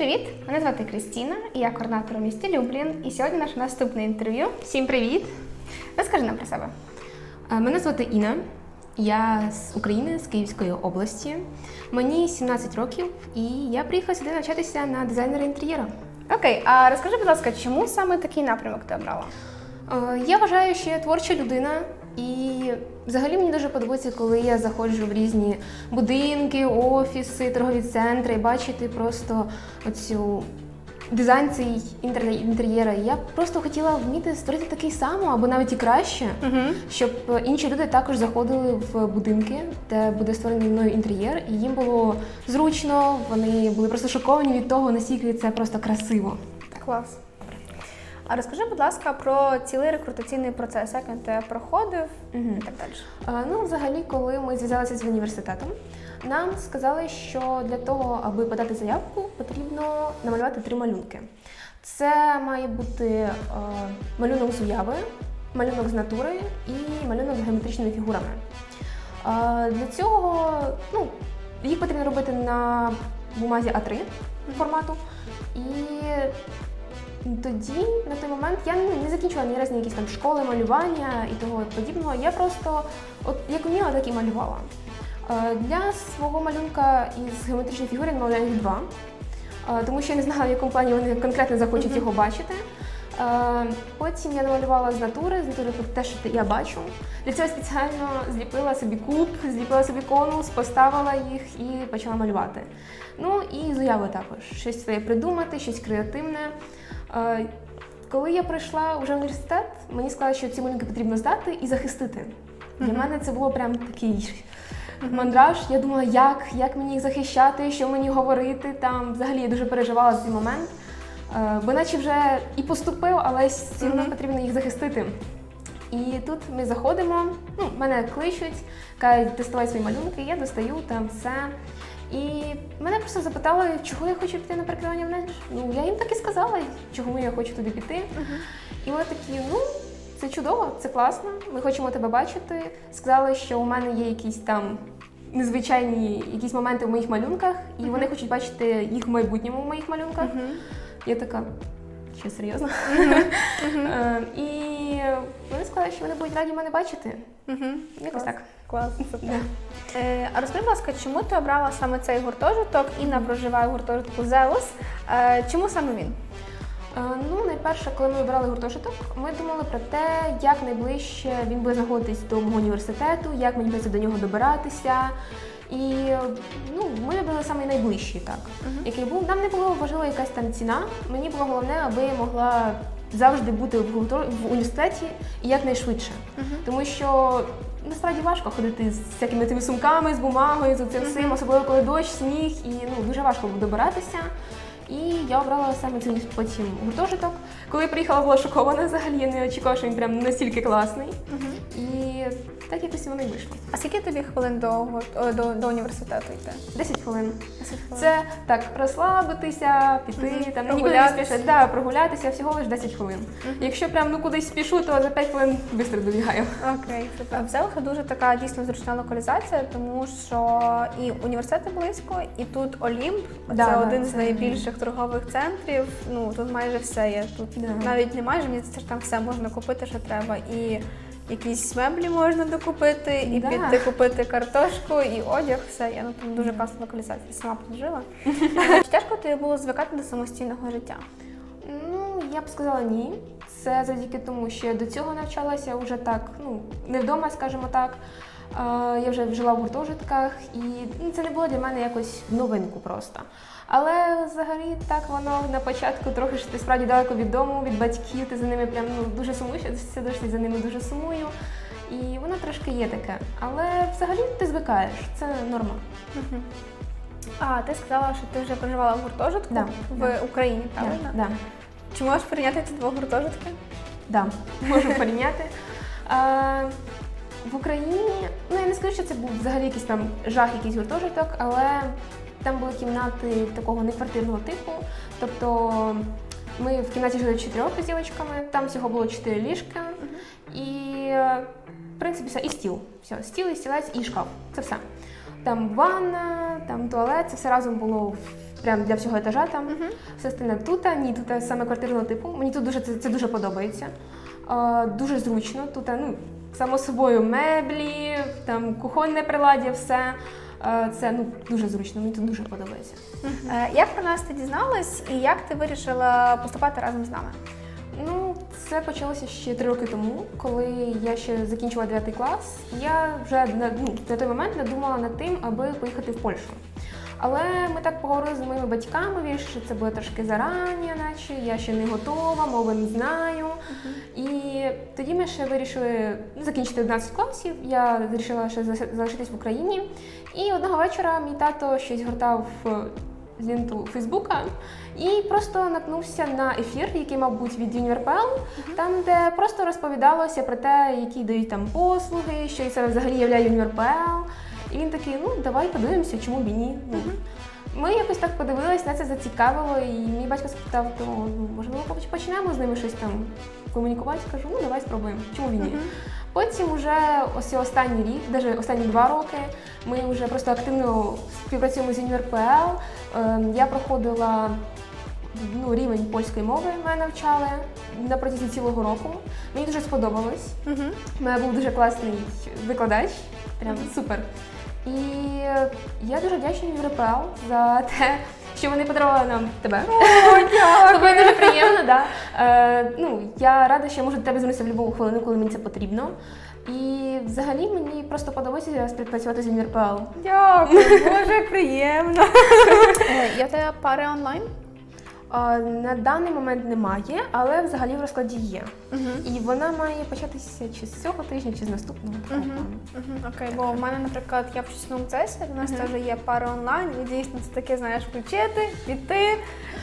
привіт! Мене звати Крістіна, і я координатор у місті Люблін. І сьогодні наше наступне інтерв'ю. Всім привіт! Розкажи нам про себе. Е, Мене звати Інна. Я з України, з Київської області. Мені 17 років, і я приїхала сюди навчатися на дизайнера інтер'єру. Окей, а розкажи, будь ласка, чому саме такий напрямок ти обрала? Е, Я вважаю, що я творча людина, і взагалі мені дуже подобається, коли я заходжу в різні будинки, офіси, торгові центри і бачити просто оцю дизайн цей інтер- інтер'єра. Я просто хотіла вміти створити такий самий, або навіть і краще, щоб е, інші люди також заходили в будинки, де буде створений мною інтер'єр, і їм було зручно, вони були просто шоковані від того, наскільки це просто красиво. Клас. А розкажи, будь ласка, про цілий рекрутаційний процес, як він тебе проходив і так далі. Ну, взагалі, коли ми зв'язалися з університетом, нам сказали, що для того, аби подати заявку, потрібно намалювати три малюнки. Це має бути е, малюнок з уяви, малюнок з натури і малюнок з геометричними фігурами. Е, Для цього ну, їх потрібно робити на бумазі А3 формату. І тоді, на той момент, я ну, не закінчила ні разу якісь там школи малювання і того подібного. Я просто, от як вміла, так і малювала. Е, Для свого малюнка із геометричної фігури я намалювала їх два, е, тому що я не знала, в якому плані вони конкретно захочуть його бачити. Е, Потім я намалювала з натури, з натури те, що я бачу. Для цього спеціально зліпила собі куб, зліпила собі конус, поставила їх і почала малювати. Ну і з уяви також. Щось своє придумати, щось креативне. Коли я прийшла вже в університет, мені сказали, що ці малюнки потрібно здати і захистити. Для мене це було прям такий мандраж. Я думала, як, як мені їх захищати, що мені говорити. Там взагалі я дуже переживала за цей момент. Е, Бо наче вже і поступив, але все одно потрібно їх захистити. І тут ми заходимо, ну, мене кличуть, кажуть, доставай свої малюнки, я достаю там все. І мене просто запитали, чого я хочу піти на перекривання в Ненж. Ну, я їм так і сказала, чого я хочу туди піти. І вони такі, ну, це чудово, це класно, ми хочемо тебе бачити. Сказали, що у мене є якісь там незвичайні якісь моменти в моїх малюнках, і вони хочуть бачити їх в майбутньому в моїх малюнках. Я така, що серйозно? Е, І вони сказали, що вони будуть раді мене бачити. Якось так. Клас, супер. Е, а розкажи, будь ласка, чому ти обрала саме цей гуртожиток? Інна проживає в гуртожитку Зеус. Е, чому саме він? Е, Ну, найперше, коли ми вибирали гуртожиток, ми думали про те, як найближче він буде знаходитись до мого університету, як мені придеться до нього добиратися. І ну, ми вибрали саме найближчий, так, який був. Нам не було важлива якась там ціна. Мені було головне, аби я могла завжди бути в, гурто- в університеті і якнайшвидше. Тому що насправді важко ходити з всякими тими сумками, з бумагою, з цим всім, особливо коли дощ, сніг, і ну, дуже важко буде добиратися. І я обрала саме цей потім гуртожиток. Коли приїхала, була шокована взагалі, я не очікувала, що він прям настільки класний. І так якось воно й вийшло. А скільки тобі хвилин до, до, до університету йти? 10 хвилин. 10 хвилин. Це так, розслабитися, піти, там нікуди не Прогулятися. да, прогулятися, всього лише 10 хвилин. Якщо прям ну кудись спішу, то за 5 хвилин швидко добігаю. Окей, супер. В дуже така дійсно зручна локалізація, тому що і університети близько, і тут Олімп Да, це да, один з це найбільших торгових центрів. Ну тут майже все є. Тут Да. навіть не майже, мені що там все можна купити, що треба. І якісь меблі можна докупити, і Да. піти купити картошку, і одяг, все. Я на тому дуже класна локалізація, сама прожила. Чи тяжко тобі було звикати до самостійного життя? Я б сказала ні. Це завдяки тому, що я до цього навчалася вже так, ну, не вдома, скажімо так. Е, Я вже жила в гуртожитках, і ну, це не було для мене якось новинку просто. Але взагалі так воно на початку трохи ж ти справді далеко від дому, від батьків, ти за ними прям ну, дуже сумуєш, все досі за ними дуже сумую. І воно трошки є таке. Але взагалі ти звикаєш, це норма. А ти сказала, що ти вже проживала в гуртожитку Да, в да. Україні, правильно? Да, да. Чи можеш порівняти ці два гуртожитки? Да, можу порівняти. А, в Україні, ну я не скажу, що це був взагалі якийсь там жах, якийсь гуртожиток, але там були кімнати такого неквартирного типу. Тобто ми в кімнаті жили чотирьох з дівчатками, там всього було чотири ліжка і, в принципі, все, і стіл. Все, стіл, і стілець, і шкаф. Це все. Там ванна, там туалет, це все разом було в прям для всього етажа там. Все остальне тут, ні, тут саме квартирного типу. Мені тут дуже це, це дуже подобається. Е, дуже зручно. Тут, ну, само собою, меблі, там кухонне приладдя, все. Це ну, дуже зручно, мені тут дуже подобається. Е, Як про нас ти дізналась і як ти вирішила поступати разом з нами? Ну, це почалося ще три роки тому, коли я ще закінчила 9 клас. Я вже на, ну, на той момент не думала над тим, аби поїхати в Польщу. Але ми так поговорили з моїми батьками, вирішили, що це буде трошки зарані, наче я ще не готова, мови не знаю. І тоді ми ще вирішили ну, закінчити 11 класів. Я вирішила ще залиши- залишитись в Україні. І одного вечора мій тато щось гортав е, ленту Фейсбука і просто наткнувся на ефір, який, мабуть, від UniverPL, там, де просто розповідалося про те, які дають там послуги, що і себе взагалі являє UniverPL. І він такий, ну давай подивимося, чому б і ні. Ну, Ми якось так подивились, нас це зацікавило, і мій батько спитав, то ну, можливо поч- почнемо з ними щось там комунікувати. Кажу, ну давай спробуємо, чому б і ні. Потім вже ось останній рік, навіть останні два роки, ми вже просто активно співпрацюємо з UniverPL. Ем, Я проходила ну, рівень польської мови, мене навчали на протязі цілого року. Мені дуже сподобалось. У мене був дуже класний викладач, прям супер. І я дуже вдячна Європел за те, що вони подарували нам тебе. О, Тобі дуже приємно, да. Е, ну, я рада, що я можу до тебе звернутися в будь-яку хвилину, коли мені це потрібно. І взагалі мені просто подобається співпрацювати з UniverPL. Дякую, дуже приємно. Є в тебе пари онлайн? На даний момент немає, але взагалі в розкладі є. Угу. І вона має початися чи з цього тижня, чи з наступного. плану. Угу, окей, бо в мене, наприклад, я в чесному цесі, у нас теж є пара онлайн, і дійсно це таке, знаєш, включити, піти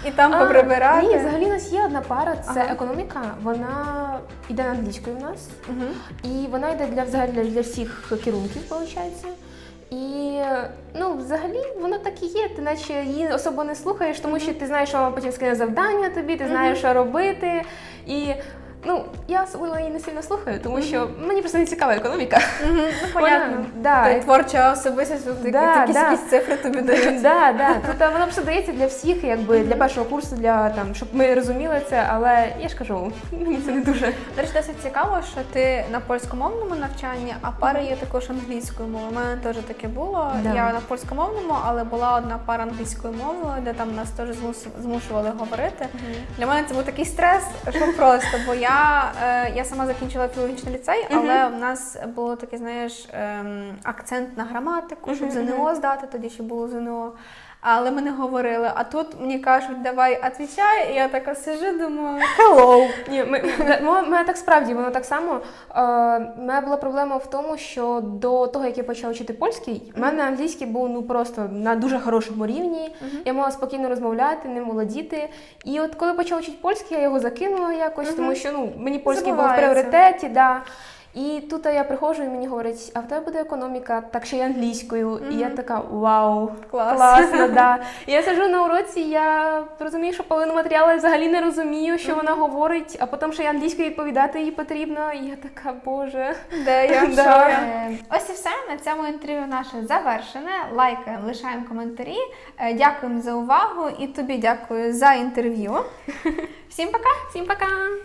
і там А, поприбирати. Ні, взагалі у нас є одна пара, це Ага. економіка. Вона йде англійською в нас. Угу. І вона йде для взагалі для всіх керунків, виходить. І ну, взагалі воно так і є. Ти наче її особо не слухаєш, тому що ти знаєш, що вона потім скине завдання тобі, ти знаєш, що робити. І ну, я особливо її не сильно слухаю, тому що мені просто не цікава економіка. Ну, понятно. Да, Ти творча особистість, тут Да, якісь, да. якісь цифри тобі дають. Да, да. Тут а, воно просто дається для всіх, якби для першого курсу, для там, щоб ми розуміли це, але я ж кажу, мені це не дуже. До речі, досить цікаво, що ти на польськомовному навчанні, а пара є також англійською мовою. У мене теж таке було. Да. Я на польськомовному, але була одна пара англійською мовою, де там нас теж змушували говорити. Для мене це був такий стрес, що просто, бо я, е, я сама закінчила філологічний ліцей, але в нас було таке, знаєш, е, акцент на граматику, щоб ЗНО здати, тоді ще було ЗНО. Але ми не говорили. А тут мені кажуть, давай відповідай, і я така сижу, думаю, hello. Ні, ми, ми, ми- мене так справді, воно так само. Е, мене була проблема в тому, що до того, як я почала вчити польський, в мене англійський був ну просто на дуже хорошому рівні. Я могла спокійно розмовляти, не володіти. І от коли почала вчити польський, я його закинула якось, тому що ну, мені польський був в пріоритеті. Да. І тут я приходжу і мені говорять, а в тебе буде економіка, так ще й англійською. І я така вау, Клас. класно, да. І я сиджу на уроці, я розумію, що половину матеріалу я взагалі не розумію, що вона говорить, а потім ще й англійською відповідати їй потрібно. І я така, боже. Де я Да. Е, Ось і все. На цьому інтерв'ю наше завершене. Лайкаємо, лишаємо коментарі. Е, Дякуємо за увагу і тобі дякую за інтерв'ю. Всім пока! Всім пока!